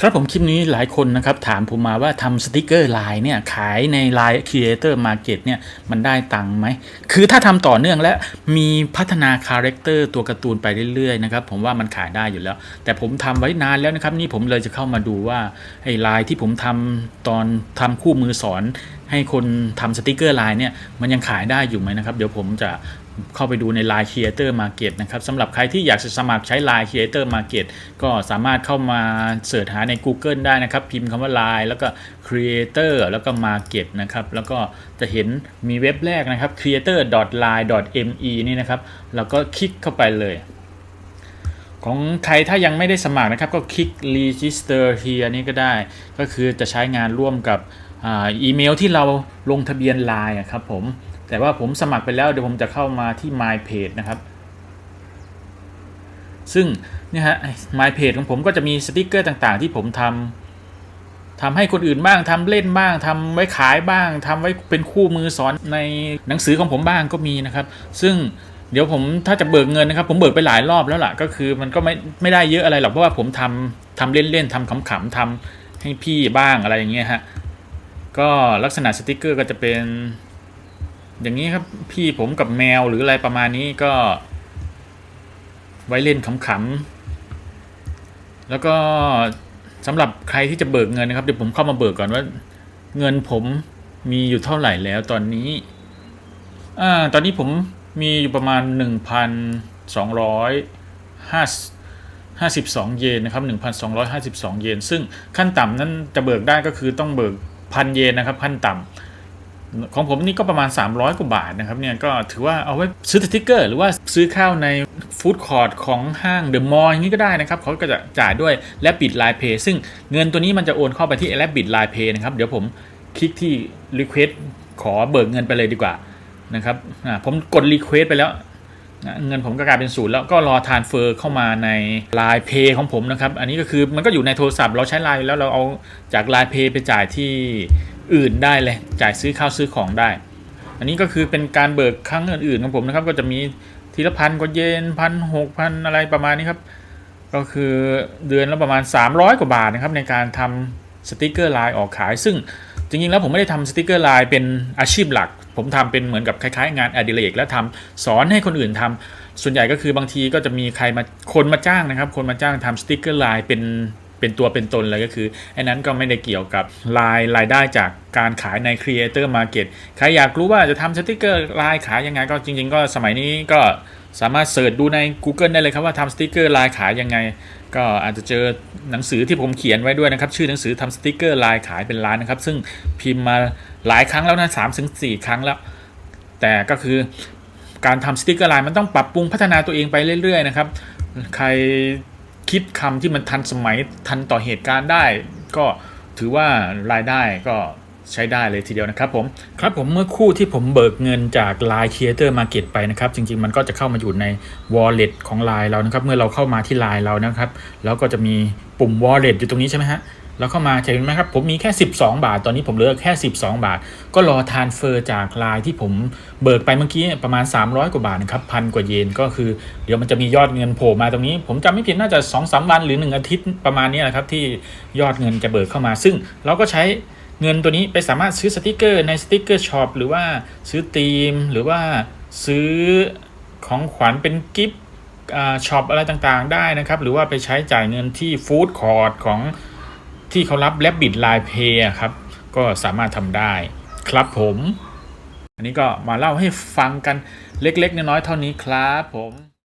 ครับผมคลิปนี้หลายคนนะครับถามผมมาว่าทำสติกเกอร์ไลน์เนี่ยขายใน Line Creator Market เนี่ยมันได้ตังค์ไหม คือถ้าทำต่อเนื่องและมีพัฒนาคาแรคเตอร์ตัวการ์ตูนไปเรื่อยๆนะครับผมว่ามันขายได้อยู่แล้ว แต่ผมทำไว้นานแล้วนะครับนี่ผมเลยจะเข้ามาดูว่าไอ้ไลน์ที่ผมทำตอนทำคู่มือสอนให้คนทำสติกเกอร์ไลน์เนี่ยมันยังขายได้อยู่ไหมนะครับ เดี๋ยวผมจะ เข้าไปดูใน Line Creator Market นะครับสำหรับใครที่อยากจะสมัครใช้ Line Creator Market ก็สามารถเข้ามาเสิร์ชหาใน Google ได้นะครับ พิมพ์คำว่า Line แล้วก็ Creator แล้วก็ Market นะครับแล้วก็จะเห็นมีเว็บแรกนะครับ creator.line.me นี่นะครับแล้วก็คลิกเข้าไปเลย ของใครถ้ายังไม่ได้สมัครนะครับ ก็คลิก register here นี่ก็ได้ ก็คือจะใช้งานร่วมกับอ,อีเมลที่เราลงทะเบียน Line อะครับผม แต่ว่าผมสมัครไปแล้วเดี๋ยวผมจะเข้ามาที่ My Page นะครับ ซึ่งเนี่ยฮะ My Page ของผมก็จะมีสติกเกอร์ต่างๆ ที่ผมทำทำให้คนอื่นบ้างทำเล่นบ้างทำไว้ขายบ้างทำไว้เป็นคู่มือสอนในหนังสือของผมบ้างก็มีนะครับ ซึ่ง เดี๋ยวผมถ้าจะเบิกเงินนะครับ ผมเบิกไปหลายรอบแล้วล่ะ ก็คือมันก็ไม่ไม่ได้เยอะอะไรหรอกเพราะว่าผมทำทำเล่นๆทำขำๆทำให้พี่บ้างอะไรอย่างเงี้ยฮะก็ลักษณะสติกเกอร์ก็จะเป็น อย่างนี้ครับพี่ผมกับแมวหรืออะไรประมาณนี้ก็ ไว้เล่นขำๆแล้วก็สำหรับใครที่จะเบิกเงินนะครับเดี๋ยวผมเข้ามาเบิกก่อนว่า เงินผมมีอยู่เท่าไหร่แล้วตอนนี้อ่าตอนนี้ผม มีอยู่ประมาณ 1,252 เยนนะครับ 1,252 เยน ซึ่งขั้นต่ำนั้นจะเบิกได้ก็คือต้องเบิกพันเยนนะครับขั้นต่ำของผมนี่ก็ประมาณ 300 กว่าบาทนะครับเนี่ยก็ถือว่าเอาไว้ซื้อสติกเกอร์ หรือว่าซื้อข้าวในฟู้ดคอร์ทของห้างเดอะมอลล์อย่างนี้ก็ได้นะครับเขาก็จะจ่ายด้วยและบิดไลน์เพย์ซึ่งเงินตัวนี้มันจะโอนเข้าไปที่และบิดไลน์เพย์นะครับ เดี๋ยวผมคลิกที่ Request ขอเบิกเงินไปเลยดีกว่า นะครับผมกด Request ไปแล้วเงินผมก็กลายเป็นศูนย์แล้วก็รอทานเฟอร์เข้ามาใน Line Pay ของผมนะครับ อันนี้ก็คือมันก็อยู่ในโทรศัพท์เราใช้ Line แล้วเราเอาจาก Line Pay ไปจ่ายที่อื่นได้เลย จ่ายซื้อข้าวซื้อของได้ อันนี้ก็คือเป็นการเบิกครั้งอื่นๆของผมนะครับ ก็จะมีทีละพันกว่าเยนพันหกพันอะไรประมาณนี้ครับ ก็คือเดือนละประมาณ 300 กว่าบาทนะครับในการทำสติกเกอร์ไลน์ออกขาย ซึ่งจริงๆแล้วผมไม่ได้ทำสติกเกอร์ไลน์เป็นอาชีพหลัก ผมทำเป็นเหมือนกับคล้ายๆ งานอดิเรกแล้วทำสอนให้คนอื่นทำส่วนใหญ่ก็คือบางทีก็จะมีใครมาคนมาจ้างนะครับ คนมาจ้างทำสติกเกอร์ลายเป็น เป็นตัวเป็นตนเลยก็คือไอ้นั้นก็ไม่ได้เกี่ยวกับรายรายได้จากการขายใน Creator Market ใครอยากรู้ว่าจะทำสติกเกอร์ลน์ขายยังไงก็จริง ๆ ก็สมัยนี้ก็สามารถเสิร์ชดูใน Google ได้เลยครับว่าทำสติกเกอร์ลน์ขายยังไง ก็อาจจะเจอหนังสือที่ผมเขียนไว้ด้วยนะครับ ชื่อหนังสือทำสติกเกอร์ลน์ขายเป็นล้านนะครับ ซึ่งพิมพ์มาหลายครั้งแล้วนะสามถึงสี่ครั้งแล้ว แต่ก็คือการทำสติกเกอร์ลน์มันต้องปรับปรุงพัฒนาตัวเองไปเรื่อยๆนะครับ ใคร คิดคำที่มันทันสมัยทันต่อเหตุการณ์ได้ ก็ถือว่ารายได้ก็ใช้ได้เลยทีเดียวนะครับผมครับผมเมื่อคู่ที่ผมเบิกเงินจาก Line Creator Market ไปนะครับ จริง ๆ มันก็จะเข้ามาอยู่ใน Wallet ของ Line เรานะครับ เมื่อเราเข้ามาที่ Line เรานะครับ แล้วก็จะมีปุ่ม Wallet อยู่ตรงนี้ใช่ไหมฮะ แล้วเข้ามาจะเห็นไหมครับ ผมมีแค่ 12 บาท ตอนนี้ผมเหลือแค่ 12 บาท ก็รอทานเฟอร์จากลายที่ผมเบิกไปเมื่อกี้ประมาณ 300 กว่าบาทนะครับพันกว่าเยนก็คือ เดี๋ยวมันจะมียอดเงินโผล่มาตรงนี้ ผมจำไม่ผิดน่าจะ 2-3 วันหรือ 1 อาทิตย์ประมาณนี้แหละครับที่ยอดเงินจะเบิกเข้ามา ซึ่งเราก็ใช้เงินตัวนี้ไปสามารถซื้อสติกเกอร์ในสติกเกอร์ช็อปหรือว่าซื้อธีม หรือว่าซื้อของขวัญเป็นกิฟต์ช็อปอะไรต่างๆ ได้นะครับ หรือว่าไปใช้จ่ายเงินที่ฟู้ดคอร์ทของ ที่เขารับและบิดไลน์เพย์ครับ ก็สามารถทำได้ครับผม อันนี้ก็มาเล่าให้ฟังกันเล็กๆ น้อยๆเท่านี้ครับผม